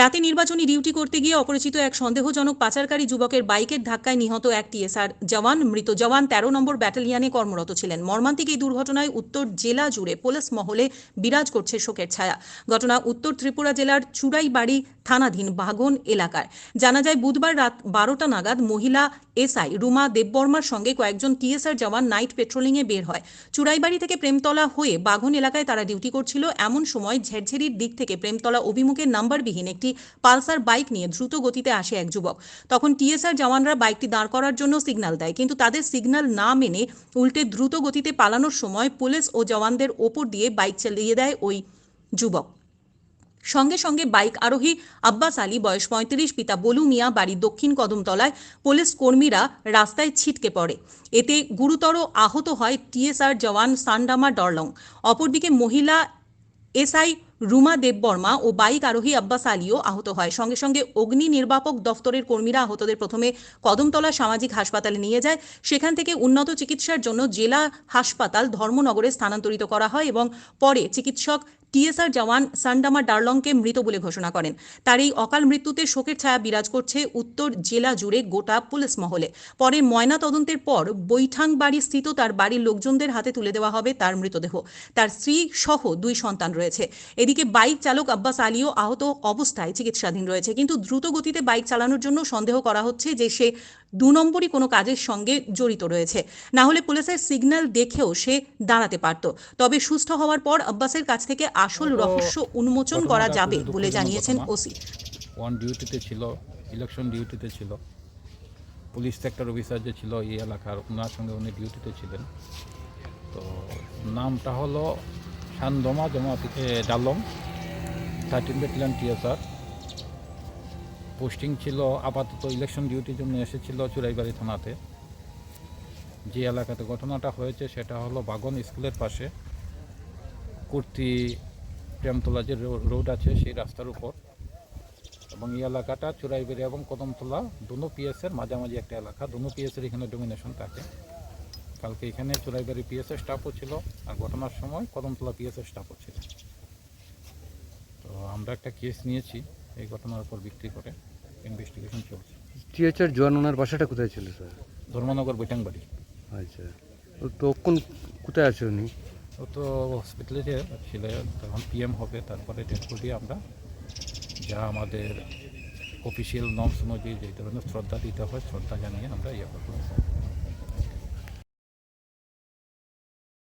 রাতে নির্বাচনী ডিউটি করতে গিয়ে অপরিচিত এক সন্দেহজনক পাচারকারী যুবকের বাইকের ধাক্কায় নিহত এক টিএসআর জওয়ান। মৃত জওয়ান তেরো নম্বর ব্যাটালিয়ানে কর্মরত ছিলেন। মর্মান্তিক এই দুর্ঘটনায় উত্তর জেলা জুড়ে পুলিশ মহলে বিরাজ করছে শোকের ছায়া। ঘটনা উত্তর ত্রিপুরা জেলার চুড়াইবাড়ি থানাধীন বাগন এলাকায়। জানা যায়, বুধবার রাত বারোটা নাগাদ মহিলা এসআই রুমা দেববর্মার সঙ্গে কয়েকজন টিএসআর জওয়ান নাইট পেট্রোলিংয়ে বের হয়। চুড়াইবাড়ি থেকে প্রেমতলা হয়ে বাঘন এলাকায় তারা ডিউটি করছিল। এমন সময় ঝেরঝেরির দিক থেকে প্রেমতলা অভিমুখে নাম্বারবিহীন একটি পালসার বাইক নিয়ে দ্রুত গতিতে আসে এক যুবক। তখন টিএসআর জওয়ানরা বাইকটি দাঁড় করার জন্য সিগন্যাল দেয়, কিন্তু তাদের সিগন্যাল না মেনে উল্টে দ্রুত গতিতে পালানোর সময় পুলিশ ও জওয়ানদের ওপর দিয়ে বাইক চালিয়ে দেয় ওই যুবক। সঙ্গে সঙ্গে বাইক আরোহী আব্বাস আলী, বয়স পঁয়ত্রিশ, পিতা বলু মিয়া, বাড়ি দক্ষিণ কদমতলায় পুলিশ কর্মীরা রাস্তায় ছিটকে পড়ে। এতে গুরুতর আহত হয় টিএসআর জওয়ান সান্ডামা ডরলং। অপরদিকে মহিলা এসআই রুমা দেববর্মা ও বাইক আরোহী আব্বাস আলীও আহত হয়। সঙ্গে সঙ্গে অগ্নি নির্বাপক দফতরের কর্মীরা আহতদের প্রথমে কদমতলা সামাজিক হাসপাতালে নিয়ে যায়। সেখান থেকে উন্নত চিকিৎসার জন্য জেলা হাসপাতাল ধর্মনগরে স্থানান্তরিত করা হয় এবং পরে চিকিৎসক টিএসআর জওয়ান সান্ডামা ডার্লংকে মৃত বলে ঘোষণা করেন। তার এই অকাল মৃত্যুতে শোকের ছায়া বিরাজ করছে উত্তর জেলা জুড়ে গোটা পুলিশ মহলে। পরে ময়না তদন্তের পর বৈঠাংবাড়ি স্থিত তার বাড়ির লোকজনদের হাতে তুলে দেওয়া হবে তার মৃতদেহ। তার স্ত্রী সহ দুই সন্তান রয়েছে। এদিকে বাইক চালক আব্বাস আলীও আহত অবস্থায় চিকিৎসাধীন রয়েছে। কিন্তু দ্রুত গতিতে বাইক চালানোর জন্য সন্দেহ করা হচ্ছে যে সে দু নম্বরই কোনো কাজের সঙ্গে জড়িত রয়েছে। না হলে পুলিশের সিগন্যাল দেখেও সে দাঁড়াতে পারত। তবে সুস্থ হওয়ার পর আব্বাসের কাছ থেকে আসল রহস্য উন্মোচন করা যাবে বলে জানিয়েছেন ওসি। ওয়ান ডিউটিতে ছিল ইলেকশন ডিউটিতে ছিল। পুলিশ সেক্টর অফিসার যে ছিল এই এলাকার ওনার সঙ্গে উনি ডিউটিতে ছিলেন। তো নামটা হলো শানদমা জমা ডালম থার্টিন ব্যাটালিয়ান টিএসআর। পোস্টিং ছিল, আপাতত ইলেকশন ডিউটির জন্য এসেছিল চুরাইবাড়ি থানাতে। যে এলাকাতে ঘটনাটা হয়েছে, সেটা হলো বাগন স্কুলের পাশে। কুর্তি প্রেমতলা যে রোড আছে, সেই রাস্তার উপর। এবং এই এলাকাটা চুরাইবেড়ি এবং কদমতলা, দুনো পিএসের মাঝামাঝি একটা এলাকা। দুনো পিএসের এখানে ডোমিনেশন থাকে। কালকে এখানে চুরাইবাড়ি পিএসের স্টাফও ছিল, আর ঘটনার সময় কদমতলা পিএসের স্টাফও ছিল। তো আমরা একটা কেস নিয়েছি। এই ঘটনার উপর ভিত্তি করে ইনভেস্টিগেশন চলছে। টিএচআর জোয়ান ওনার বাসাটা কোথায় ছিল স্যার? ধর্মনগর বৈটাংবাড়ি। আচ্ছা। ও কোন কোথায় আছে উনি? ও তো হসপিটালে যে ছিল তখন পিএম হবে তারপরে ডেট বডি আমরা যা আমাদের অফিসিয়াল নর্মস অনুযায়ী যে ধরনের শ্রদ্ধা দিতে হয় শ্রদ্ধা জানিয়ে আমরা ইয়ে করব।